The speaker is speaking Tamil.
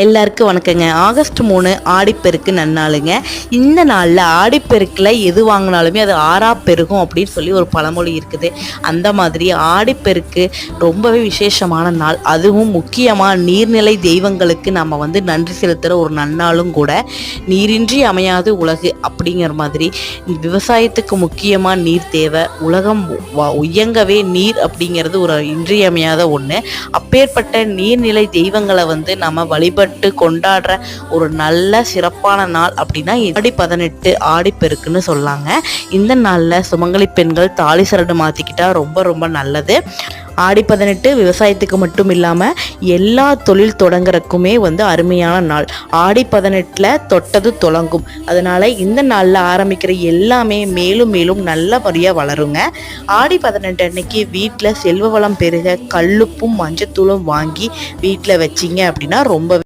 எல்லாருக்கும் வணக்கங்க. ஆகஸ்ட் மூணு ஆடிப்பெருக்கு நன்னாளுங்க. இந்த நாளில் ஆடிப்பெருக்கில் எது வாங்கினாலுமே அது ஆறா பெருகும் அப்படின்னு சொல்லி ஒரு பழமொழி இருக்குது. அந்த மாதிரி ஆடிப்பெருக்கு ரொம்பவே விசேஷமான நாள். அதுவும் முக்கியமாக நீர்நிலை தெய்வங்களுக்கு நம்ம வந்து நன்றி செலுத்துகிற ஒரு நன்னாளும் கூட நீரின்றி அமையாது உலகு அப்படிங்கிற மாதிரி விவசாயத்துக்கு முக்கியமாக நீர் தேவை. உலகம் வ- உயங்கவே நீர் அப்படிங்கிறது ஒரு இன்றியமையாத ஒன்று அப்பேற்பட்ட நீர்நிலை தெய்வங்களை வந்து நம்ம வழிபட்டு கொண்டாடுற ஒரு நல்ல சிறப்பான நாள் அப்படின்னா ஆடி பதினெட்டு ஆடிப்பெருக்குன்னு சொல்லாங்க. இந்த நாளில் சுமங்கலி பெண்கள் தாலி சரடு மாற்றிக்கிட்டா ரொம்ப ரொம்ப நல்லது. ஆடி பதினெட்டு விவசாயத்துக்கு மட்டும் இல்லாமல் எல்லா தொழில் தொடங்குறதுக்குமே வந்து அருமையான நாள். ஆடி பதினெட்டில் தொட்டது தொடங்கும். அதனால் இந்த நாளில் ஆரம்பிக்கிற எல்லாமே மேலும் மேலும் நல்லபடியாக வளருங்க. ஆடி பதினெட்டு அன்னைக்கு வீட்டில் செல்வ வளம் பெருக கல்லுப்பும் மஞ்சத்தூளும் வாங்கி வீட்டில் வச்சிங்க அப்படின்னா ரொம்ப